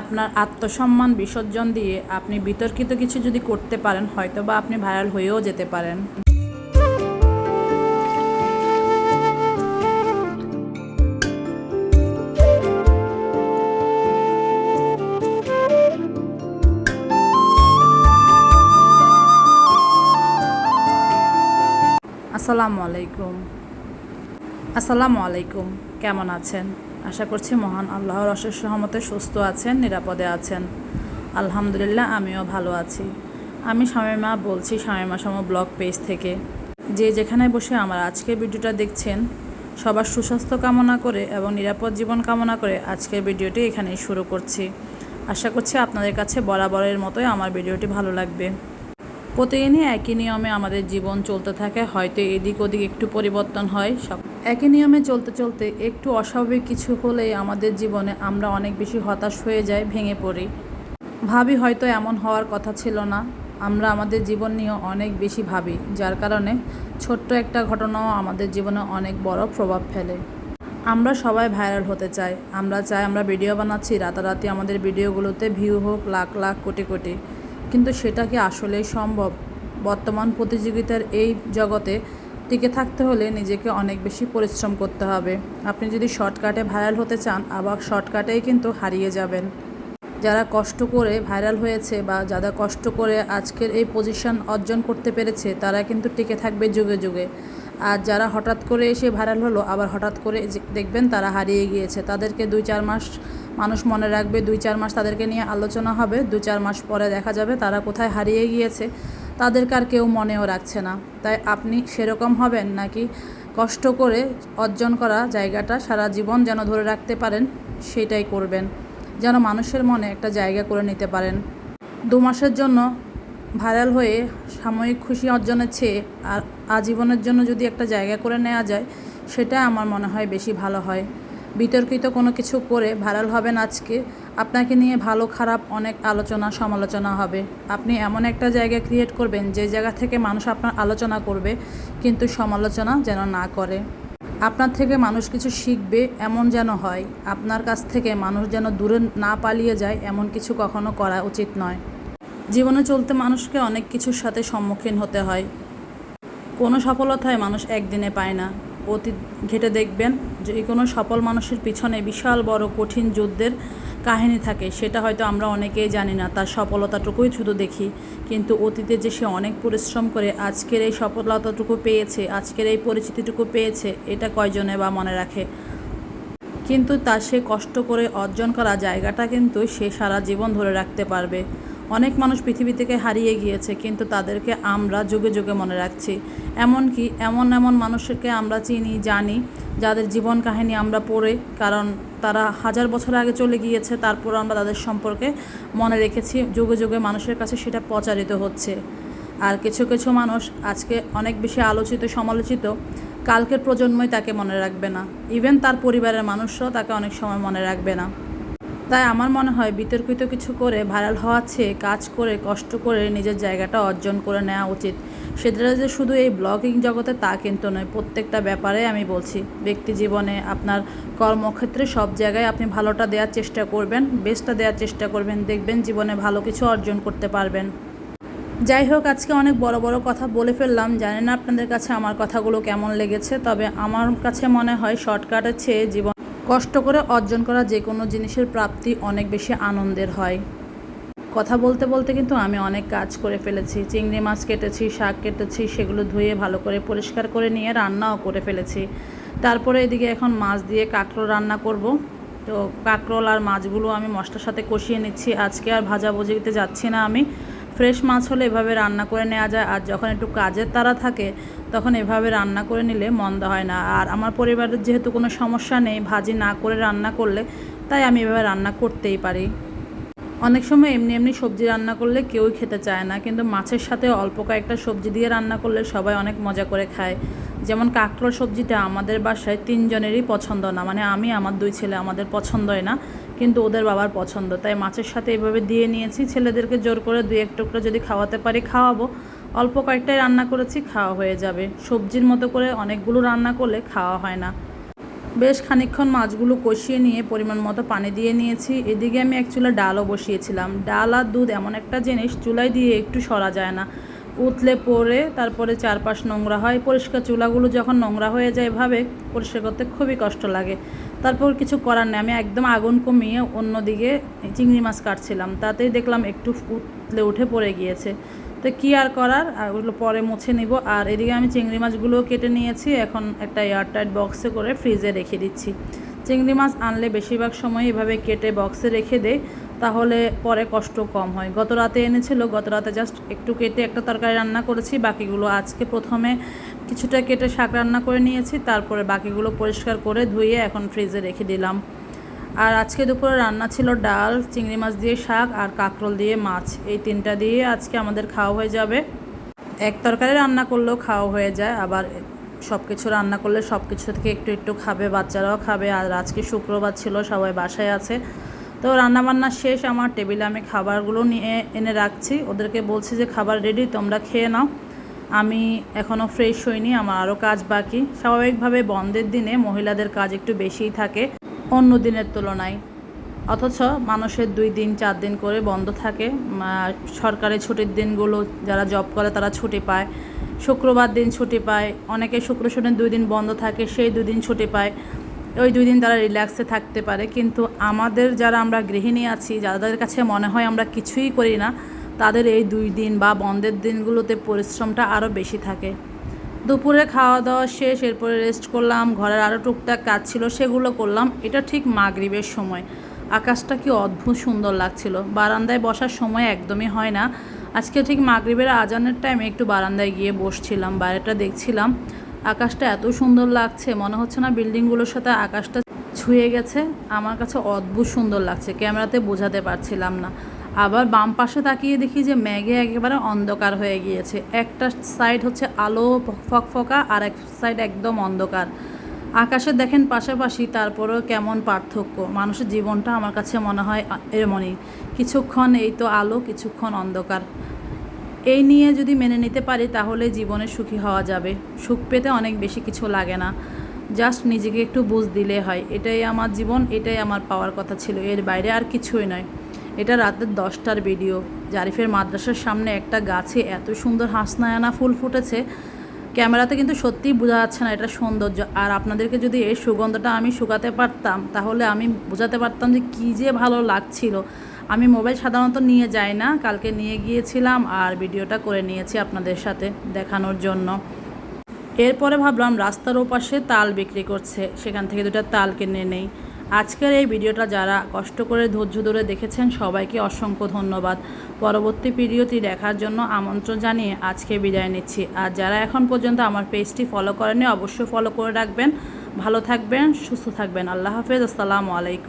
আপনার আত্মসম্মান বিসর্জন দিয়ে আপনি বিতর্কিত কিছু যদি করতে পারেন হয়তো বা আপনি ভাইরাল হয়েও যেতে পারেন। আসসালামু আলাইকুম। আসসালামু আলাইকুম। কেমন আছেন? আশা করছি মহান আল্লাহর অশেষ সহমতে সুস্থ আছেন, নিরাপদে আছেন। আলহামদুলিল্লাহ, আমিও ভালো আছি। আমি শামিমা বলছি শামিমা সম ব্লগ পেজ থেকে। যে যেখানে বসে আমার আজকের ভিডিওটা দেখছেন, সবার সুস্বাস্থ্য কামনা করে এবং নিরাপদ জীবন কামনা করে আজকের ভিডিওটি এখানেই শুরু করছি। আশা করছি আপনাদের কাছে বরাবরের মতোই আমার ভিডিওটি ভালো লাগবে। প্রতিদিনই একই নিয়মে আমাদের জীবন চলতে থাকে, হয়তো এদিক ওদিক একটু পরিবর্তন হয়, সব একই নিয়মে চলতে চলতে একটু অস্বাভাবিক কিছু হলেই আমাদের জীবনে আমরা অনেক বেশি হতাশ হয়ে যাই, ভেঙে পড়ি। ভাবি হয়তো এমন হওয়ার কথা ছিল না, আমরা আমাদের জীবন নিয়ে অনেক বেশি ভাবি, যার কারণে ছোট্ট একটা ঘটনাও আমাদের জীবনে অনেক বড় প্রভাব ফেলে। আমরা সবাই ভাইরাল হতে চাই, আমরা চাই আমরা ভিডিও বানাচ্ছি, রাতারাতি আমাদের ভিডিওগুলোতে ভিউ হোক, লাখ লাখ, কোটি কোটি। কিন্তু সেটা কি আসলেই সম্ভব? বর্তমান প্রতিযোগিতার এই জগতে টিকে থাকতে হলে নিজেকে অনেক বেশি পরিশ্রম করতে হবে। আপনি যদি শর্টকাটে ভাইরাল হতে চান, আবার শর্টকাটেই কিন্তু হারিয়ে যাবেন। যারা কষ্ট করে ভাইরাল হয়েছে বা যারা কষ্ট করে আজকের এই পজিশন অর্জন করতে পেরেছে, তারা কিন্তু টিকে থাকবে যুগে যুগে। আর যারা হঠাৎ করে এসে ভাইরাল হলো, আবার হঠাৎ করে দেখবেন তারা হারিয়ে গিয়েছে। তাদেরকে দুই চার মাস মানুষ মনে রাখবে দুই চার মাস তাদেরকে নিয়ে আলোচনা হবে, দু চার মাস পরে দেখা যাবে তারা কোথায় হারিয়ে গিয়েছে। তাদেরকে আর কেউ মনেও রাখছে না। তাই আপনি সেরকম হবেন নাকি কষ্ট করে অর্জন করা জায়গাটা সারা জীবন যেন ধরে রাখতে পারেন, সেটাই করবেন। যেন মানুষের মনে একটা জায়গা করে নিতে পারেন। দু মাসের জন্য ভাইরাল হয়ে সাময়িক খুশি অর্জনের চেয়ে আর আজীবনের জন্য যদি একটা জায়গা করে নেওয়া যায়, সেটা আমার মনে হয় বেশি ভালো হয়। বিতর্কিত কোনো কিছু করে ভাইরাল হবেন আজকে, আপনাকে নিয়ে ভালো, খারাপ অনেক আলোচনা, সমালোচনা হবে। আপনি এমন একটা জায়গা ক্রিয়েট করবেন যে জায়গা থেকে মানুষ আপনার আলোচনা করবে, কিন্তু সমালোচনা যেন না করে। আপনার থেকে মানুষ কিছু শিখবে, এমন যেন হয়। আপনার কাছ থেকে মানুষ যেন দূরে না পালিয়ে যায়, এমন কিছু কখনো করা উচিত নয়। জীবনে চলতে মানুষকে অনেক কিছুর সাথে সম্মুখীন হতে হয়। কোনো সফলতায় মানুষ একদিনে পায় না। অতীত ঘেটে দেখবেন যে কোনো সফল মানুষের পিছনে বিশাল বড় কঠিন যুদ্ধের কাহিনী থাকে। সেটা হয়তো আমরা অনেকেই জানি না, তার সফলতাটুকুই শুধু দেখি। কিন্তু অতীতে যে সে অনেক পরিশ্রম করে আজকের এই সফলতাটুকু পেয়েছে, আজকের এই পরিচিতিটুকু পেয়েছে, এটা কয়জনে বা মনে রাখে? কিন্তু তা সে কষ্ট করে অর্জন করা জায়গাটা কিন্তু সে সারা জীবন ধরে রাখতে পারবে। অনেক মানুষ পৃথিবী থেকে হারিয়ে গিয়েছে, কিন্তু তাদেরকে আমরা যুগে যুগে মনে রাখছি। এমনকি এমন এমন মানুষকে আমরা চিনি, জানি, যাদের জীবন কাহিনী আমরা পড়ে, কারণ তারা হাজার বছর আগে চলে গিয়েছে, তারপর আমরা তাদের সম্পর্কে মনে রেখেছি, যুগে যুগে মানুষের কাছে সেটা প্রচারিত হচ্ছে। আর কিছু কিছু মানুষ আজকে অনেক বেশি আলোচিত, সমালোচিত, কালকের প্রজন্মই তাকে মনে রাখবে না। ইভেন তার পরিবারের মানুষরাও তাকে অনেক সময় মনে রাখবে না। তাই আমার মনে হয় বিতর্কিত কিছু করে ভাইরাল হওয়ার চেয়ে কাজ করে, কষ্ট করে নিজের জায়গাটা অর্জন করে নেওয়া উচিত। সেটা যে শুধু এই ব্লগিং জগতে তা কিন্তু নয়, প্রত্যেকটা ব্যাপারে আমি বলছি, ব্যক্তি জীবনে আপনার কর্মক্ষেত্রে সব জায়গায় আপনি ভালোটা দেওয়ার চেষ্টা করবেন, বেস্টটা দেওয়ার চেষ্টা করবেন, দেখবেন জীবনে ভালো কিছু অর্জন করতে পারবেন। যাই হোক, আজকে অনেক বড় বড় কথা বলে ফেললাম, জানি না আপনাদের কাছে আমার কথাগুলো কেমন লেগেছে, তবে আমার কাছে মনে হয় শর্টকাটের চেয়ে জীবন কষ্ট করে অর্জন করা যে কোনো জিনিসের প্রাপ্তি অনেক বেশি আনন্দের হয়। কথা বলতে বলতে কিন্তু আমি অনেক কাজ করে ফেলেছি। চিংড়ি মাছ কেটেছি, শাক কেটেছি, সেগুলো ধুয়ে ভালো করে পরিষ্কার করে নিয়ে রান্নাও করে ফেলেছি। তারপরে এদিকে এখন মাছ দিয়ে কাঁকরোল রান্না করব। তো কাঁকরোল আর মাছগুলো আমি মশলার সাথে কষিয়ে নিচ্ছি। আজকে আর ভাজাভুজিতে যাচ্ছি না আমি। ফ্রেশ মাছ হলে এভাবে রান্না করে নেওয়া যায়। আর যখন একটু কাজের তারা থাকে, তখন এভাবে রান্না করে নিলে মন্দ হয় না। আর আমার পরিবারের যেহেতু কোনো সমস্যা নেই, ভাজি না করে রান্না করলে, তাই আমি এভাবে রান্না করতেই পারি। অনেক সময় এমনি এমনি সবজি রান্না করলে কেউই খেতে চায় না, কিন্তু মাছের সাথে অল্প কয়েকটা সবজি দিয়ে রান্না করলে সবাই অনেক মজা করে খায়। যেমন কাঁকরোল সবজিটা আমাদের বাসায় তিনজনেরই পছন্দ না মানে আমি, আমার দুই ছেলে আমাদের পছন্দই না। কিন্তু ওদের বাবার পছন্দ। তাই মাছের সাথে এভাবে দিয়ে নিয়েছি। ছেলেদেরকে জোর করে দুই এক টুকরো যদি খাওয়াতে পারি খাওয়াবো। অল্প কয়েকটাই রান্না করেছি, খাওয়া হয়ে যাবে। সবজির মতো করে অনেকগুলো রান্না করলে খাওয়া হয় না। বেশ খানিকক্ষণ মাছগুলো কষিয়ে নিয়ে পরিমাণ মতো পানি দিয়ে নিয়েছি। এদিকে আমি এক চুলা ডালও বসিয়েছিলাম। ডাল আর দুধ এমন একটা জিনিস, চুলায় দিয়ে একটু সরা যায় না। উতলে পড়ে তারপরে চারপাশ নোংরা হয়। পরিষ্কার চুলাগুলো যখন নোংরা হয়ে যায় এভাবে পরিষ্কার করতে খুবই কষ্ট লাগে। তারপর কিছু করার নেই। আমি একদম আগুন কমিয়ে অন্যদিকে চিংড়ি মাছ কাটছিলাম। তাতেই দেখলাম একটু উতলে উঠে পড়ে গিয়েছে। তো কী আর করার? আর ওগুলো পরে মুছে নিব। আর এদিকে আমি চিংড়ি মাছগুলোও কেটে নিয়েছি। এখন একটা এয়ারটাইট বক্সে করে ফ্রিজে রেখে দিচ্ছি। চিংড়ি মাছ আনলে বেশিরভাগ সময় এভাবে কেটে বক্সে রেখে দেয় তাহলে পরে কষ্ট কম হয়। গত রাতে এনেছিল গত রাতে জাস্ট একটু কেটে একটা তরকারি রান্না করেছি, বাকিগুলো আজকে প্রথমে কিছুটা কেটে শাক রান্না করে নিয়েছি, তারপরে বাকিগুলো পরিষ্কার করে ধুয়ে এখন ফ্রিজে রেখে দিলাম। আর আজকে দুপুরে রান্না ছিল ডাল, চিংড়ি মাছ দিয়ে শাক আর কাঁকরোল দিয়ে মাছ। এই তিনটা দিয়ে আজকে আমাদের খাওয়া হয়ে যাবে। এক তরকারি রান্না করলেও খাওয়া হয়ে যায়, আবার সব কিছু রান্না করলে সব কিছু থেকে একটু একটু খাবে, বাচ্চারাও খাবে। আর আজকে শুক্রবার ছিল, সবাই বাসায় আছে। তো রান্নাবান্না শেষ, আমার টেবিলে আমি খাবারগুলো নিয়ে এনে রাখছি। ওদেরকে বলছি যে, খাবার রেডি তোমরা খেয়ে নাও। আমি এখনও ফ্রেশ হইনি, আমার আরও কাজ বাকি। স্বাভাবিকভাবে বন্ধের দিনে মহিলাদের কাজ একটু বেশিই থাকে, অন্য দিনের তুলনায়। অথচ মানুষের দুই দিন, চার দিন করে বন্ধ থাকে। সরকারি ছুটির দিনগুলো যারা জব করে, তারা ছুটি পায়। শুক্রবার দিন ছুটি পায়, অনেকে শুক্র শনির দুই দিন বন্ধ থাকে, সেই দুই দিন ছুটি পায়। ওই দুই দিন তারা রিল্যাক্সে থাকতে পারে। কিন্তু আমাদের যারা আমরা গৃহিণী আছি, যাদের কাছে মনে হয় আমরা কিছুই করি না, তাদের এই দুই দিন বা বন্ধের দিনগুলোতে পরিশ্রমটা আরও বেশি থাকে। দুপুরে খাওয়া দাওয়া শেষ, এরপরে রেস্ট করলাম, ঘরের আরও টুকটাক কাজ ছিল, সেগুলো করলাম। এটা ঠিক মাগরিবের সময়। আকাশটা কি অদ্ভুত সুন্দর লাগছিল। বারান্দায় বসার সময় একদমই হয় না। আজকে ঠিক মাগরিবের আজানের টাইমে একটু বারান্দায় গিয়ে বসছিলাম, বাইরেটা দেখছিলাম। আকাশটা এত সুন্দর লাগছে, মনে হচ্ছে না বিল্ডিংগুলোর সাথে আকাশটা ছুঁয়ে গেছে। আমার কাছে অদ্ভুত সুন্দর লাগছে, ক্যামেরাতে বোঝাতে পারছিলাম না। আবার বাম পাশে তাকিয়ে দেখি যে মেঘে একেবারে অন্ধকার হয়ে গিয়েছে। একটা সাইড হচ্ছে আলো ফকফকা, আর এক সাইড একদম অন্ধকার। আকাশে দেখেন পাশাপাশি তারপরেও কেমন পার্থক্য। মানুষের জীবনটা আমার কাছে মনে হয় এমনই কিছুক্ষণ এই তো আলো, কিছুক্ষণ অন্ধকার। এই নিয়ে যদি মেনে নিতে পারি, তাহলে জীবনে সুখী হওয়া যাবে। সুখ পেতে অনেক বেশি কিছু লাগে না। জাস্ট নিজেকে একটু বুঝ দিলে হয়। এটাই আমার জীবন, এটাই আমার পাওয়ার কথা ছিল। এর বাইরে আর কিছুই নয়। এটা রাতের দশটার ভিডিও। জারিফের মাদ্রাসার সামনে একটা গাছে এত সুন্দর হাসনায়ানা ফুল ফুটেছে। ক্যামেরাতে কিন্তু সত্যিই বোঝা যাচ্ছে না এটা সৌন্দর্য। আর আপনাদেরকে যদি এই সুগন্ধটা আমি শুকাতে পারতাম, তাহলে আমি বোঝাতে পারতাম যে কী যে ভালো লাগছিল। আমি মোবাইল সাধারণত নিয়ে যাই না। কালকে নিয়ে গিয়েছিলাম আর ভিডিওটা করে নিয়েছি আপনাদের সাথে দেখানোর জন্য। এরপরে ভাবলাম রাস্তার ওপাশে তাল বিক্রি করছে, সেখান থেকে দুটো তাল কিনে নেই। আজকের এই ভিডিওটা যারা কষ্ট করে ধৈর্য ধরে দেখেছেন, সবাইকে অসংখ্য ধন্যবাদ। পরবর্তী ভিডিওটি দেখার জন্য আমন্ত্রণ জানিয়ে আজকে বিদায় নিচ্ছি। আর যারা এখন পর্যন্ত আমার পেজটি ফলো করেনি অবশ্যই ফলো করে রাখবেন। ভালো থাকবেন, সুস্থ থাকবেন। আল্লাহ হাফেজ, আসসালামু আলাইকুম।